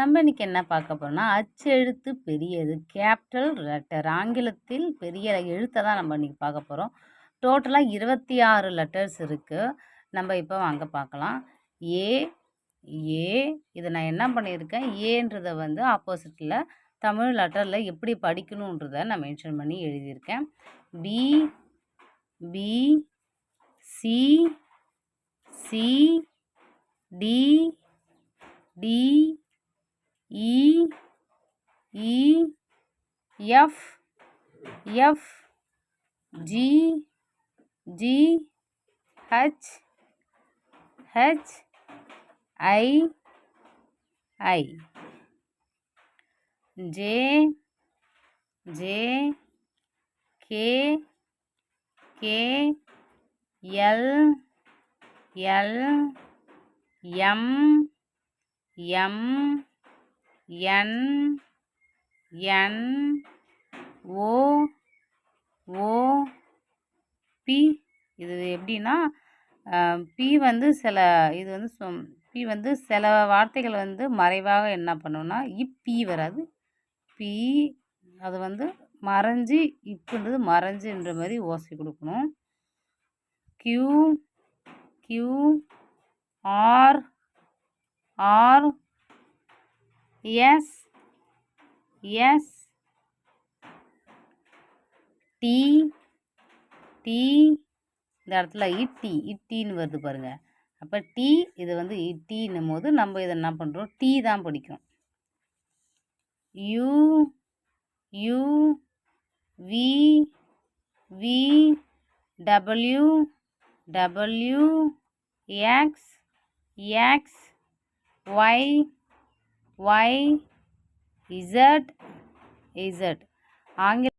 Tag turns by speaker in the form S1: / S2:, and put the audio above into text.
S1: நம்ம இன்னைக்கு என்ன பார்க்க போறோம்னா அச்செழுத்து பெரியது. Capital letter. ஆங்கிலத்தில் பெரிய எழுத்தை தான் நம்ம இன்னைக்கு பார்க்க போகிறோம் டோட்டலாக இருபத்தி ஆறு லெட்டர்ஸ் இருக்குது நம்ம இப்போ வாங்க பார்க்கலாம். ஏ ஏ இதை நான் என்ன பண்ணியிருக்கேன்? ஏன்றதை வந்து ஆப்போசிட்டில் தமிழ் லெட்டரில் எப்படி படிக்கணுன்றதை நான் மென்ஷன் பண்ணி எழுதியிருக்கேன். B B C C D D E E F F G G H H I I J J K K L L M M N N O O P. இது எப்படின்னா பி வந்து சில இது வந்து B வந்து சில வார்த்தைகள் வந்து மறைவாக என்ன பண்ணுன்னா இப்பி வராது. பி அது வந்து மறைஞ்சு இப்புன்றது மறைஞ்சுன்ற மாதிரி ஓசை கொடுக்கணும். Q Q R R S S T T இந்த இடத்துல இட்டி இட்டின்னு வருது பாருங்க. அப்போ டி இது வந்து இட்டின்னும் போது நம்ம இதை என்ன பண்ணுறோம் டி தான் பிடிக்கும். U U V V W W X X Y Y Z Z ஆங்கில